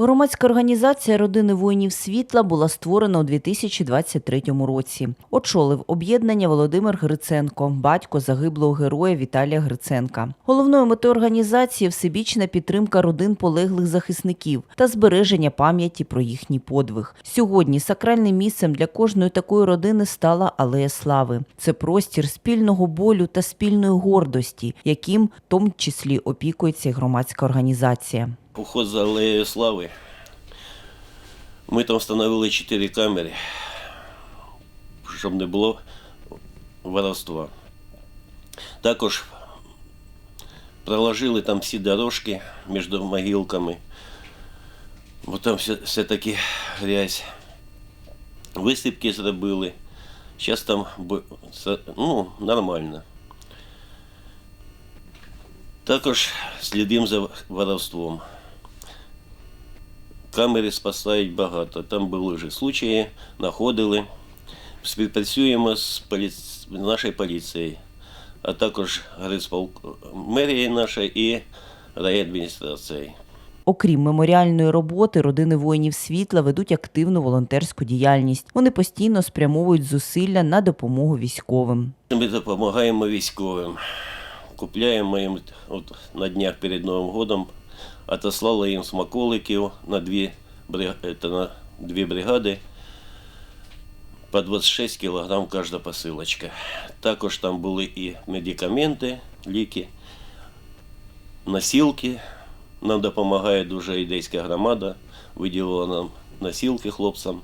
Громадська організація родини воїнів світла була створена у 2023 році. Очолив об'єднання Володимир Гриценко, батько загиблого героя Віталія Гриценка. Головною метою організації всебічна підтримка родин полеглих захисників та збереження пам'яті про їхній подвиг. Сьогодні сакральним місцем для кожної такої родини стала Алея Слави. Це простір спільного болю та спільної гордості, яким в тому числі опікується громадська організація. Уход за алеєю слави. Ми там встановили чотири камери, щоб не було воровства. Також проложили там всі дорожки між могилками, бо там все, все-таки грязь. Висипки зробили. Зараз там бу- це, ну, нормально. Також слідимо за воровством. Камери спасають багато. Там були вже случаї, знаходили. Співпрацюємо з поліц... нашою поліцією, а також Грицполк... мерією нашою і райадміністрацією. Окрім меморіальної роботи, родини воїнів світла ведуть активну волонтерську діяльність. Вони постійно спрямовують зусилля на допомогу військовим. Ми допомагаємо військовим. Купляємо їм от на днях перед Новим годом, отослали їм смаколиків на дві, на дві бригади. По 26 кг кожна посилочка. Також там були і медикаменти, ліки, носілки. Нам допомагає дуже ідейська громада, виділила нам носілки хлопцям.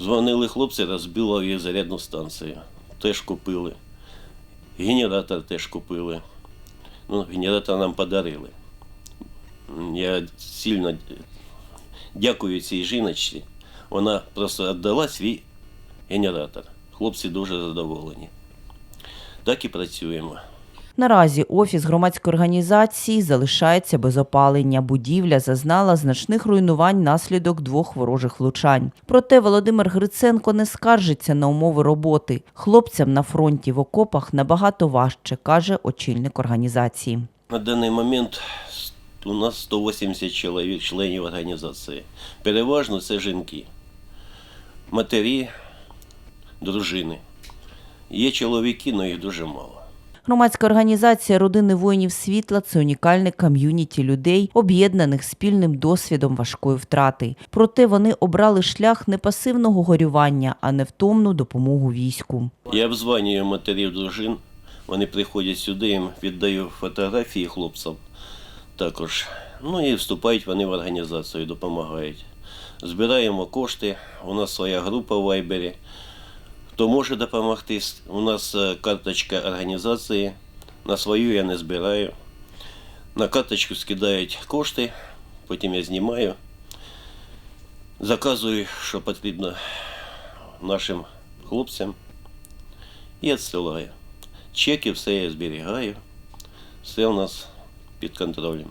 Дзвонили хлопці, розбили їх зарядну станцію. Теж купили. Генератор теж купили. Ну, генератор нам подарили. Я сильно дякую цій жіночці. Вона просто віддала свій генератор. Хлопці дуже задоволені. Так і працюємо. Наразі офіс громадської організації залишається без опалення. Будівля зазнала значних руйнувань наслідок двох ворожих влучань. Проте Володимир Гриценко не скаржиться на умови роботи. Хлопцям на фронті в окопах набагато важче, каже очільник організації. На даний момент у нас 180 чоловік, членів організації. Переважно це жінки, матері, дружини. Є чоловіки, але їх дуже мало. Громадська організація родини воїнів світла це унікальне ком'юніті людей, об'єднаних спільним досвідом важкої втрати. Проте вони обрали шлях не пасивного горювання, а невтомну допомогу війську. Я обзванюю матерів дружин. Вони приходять сюди, їм віддаю фотографії хлопцям також. Ну і вступають вони в організацію, допомагають. Збираємо кошти. У нас своя група в Вайбері. Хто може допомогти? У нас е, карточка організації. На свою я не збираю. На карточку скидають кошти, потім я знімаю. Заказую, що потрібно нашим хлопцям і відсилаю. Чеки все я зберігаю. Все у нас під контролем.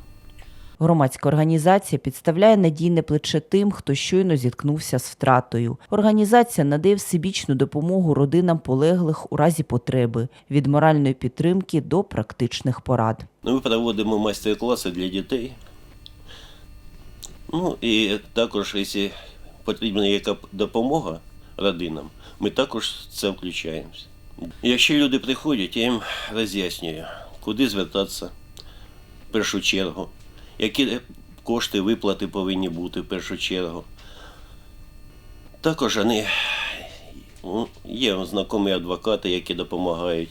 Громадська організація підставляє надійне плече тим, хто щойно зіткнувся з втратою. Організація надає всебічну допомогу родинам полеглих у разі потреби від моральної підтримки до практичних порад. Ми проводимо майстер-класи для дітей. Ну і також, якщо потрібна яка допомога родинам, ми також це включаємося. Якщо люди приходять, я їм роз'яснюю, куди звертатися в першу чергу, які кошти виплати повинні бути в першу чергу. Також вони, ну, є знайомі адвокати, які допомагають.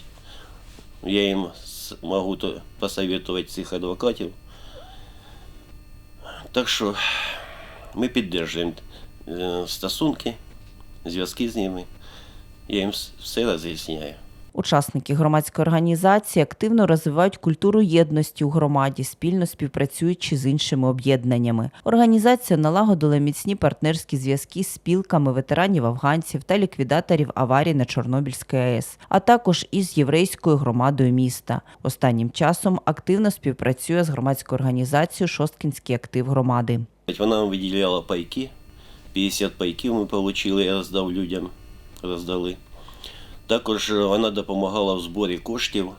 Я їм можу посоветувати цих адвокатів. Так що ми підтримуємо е, стосунки, зв'язки з ними. Я їм все роз'ясняю. Учасники громадської організації активно розвивають культуру єдності у громаді, спільно співпрацюючи з іншими об'єднаннями. Організація налагодила міцні партнерські зв'язки з спілками ветеранів афганців та ліквідаторів аварій на Чорнобильській АЕС, а також із єврейською громадою міста. Останнім часом активно співпрацює з громадською організацією Шосткінський актив громади. Вона виділяла пайки. 50 пайків ми отримали, я роздав людям, роздали. Також е, вона допомагала в зборі коштів.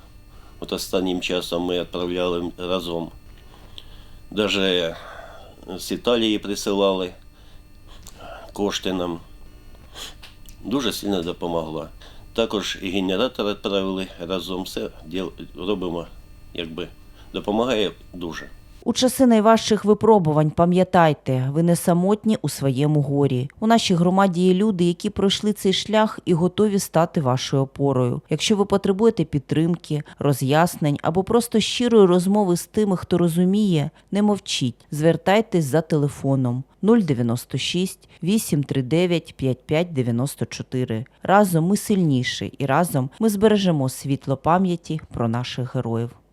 От останнім часом ми відправляли разом. Даже з Італії присилали кошти нам. Дуже сильно допомогла. Також і генератор відправили разом. Все робимо, якби допомагає дуже. У часи найважчих випробувань пам'ятайте, ви не самотні у своєму горі. У нашій громаді є люди, які пройшли цей шлях і готові стати вашою опорою. Якщо ви потребуєте підтримки, роз'яснень або просто щирої розмови з тими, хто розуміє, не мовчіть, звертайтесь за телефоном 096 839 5594. Разом ми сильніші і разом ми збережемо світло пам'яті про наших героїв.